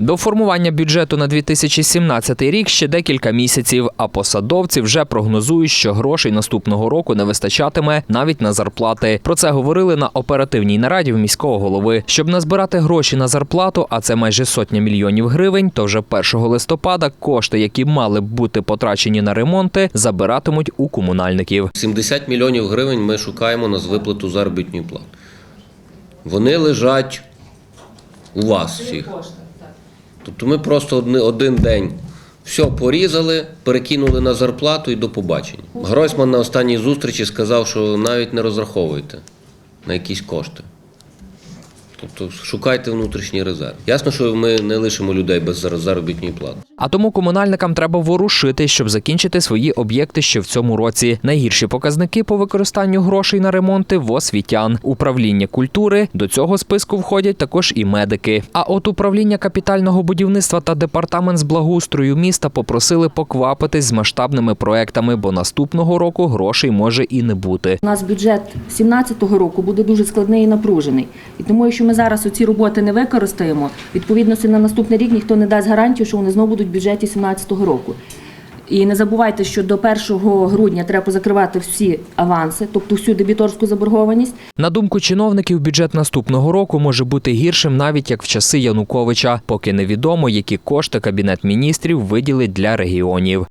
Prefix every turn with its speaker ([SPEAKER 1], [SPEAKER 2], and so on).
[SPEAKER 1] До формування бюджету на 2017 рік ще декілька місяців, а посадовці вже прогнозують, що грошей наступного року не вистачатиме навіть на зарплати. Про це говорили на оперативній нараді в міського голови. Щоб назбирати гроші на зарплату, а це майже сотня мільйонів гривень, то вже 1 листопада кошти, які мали б бути потрачені на ремонти, забиратимуть у комунальників.
[SPEAKER 2] 70 мільйонів гривень ми шукаємо на виплату заробітної плати. Вони лежать у вас всіх. Тобто ми просто один день все порізали, перекинули на зарплату і до побачення. Гройсман на останній зустрічі сказав, що навіть не розраховуйте на якісь кошти. Тобто шукайте внутрішній резерв. Ясно, що ми не лишимо людей без заробітної плати.
[SPEAKER 1] А тому комунальникам треба ворушити, щоб закінчити свої об'єкти ще в цьому році. Найгірші показники по використанню грошей на ремонти в освітян. Управління культури до цього списку входять також і медики. А от управління капітального будівництва та департамент з благоустрою міста попросили поквапитись з масштабними проектами, бо наступного року грошей може і не бути.
[SPEAKER 3] У нас бюджет 2017 року буде дуже складний і напружений. І тому, якщо ми зараз оці роботи не використаємо, відповідно на наступний рік ніхто не дасть гарантію, що вони знову будуть бюджеті 2017 року. І не забувайте, що до 1 грудня треба закривати всі аванси, тобто всю дебіторську заборгованість.
[SPEAKER 1] На думку чиновників, бюджет наступного року може бути гіршим навіть як в часи Януковича, поки невідомо, які кошти кабінет міністрів виділить для регіонів.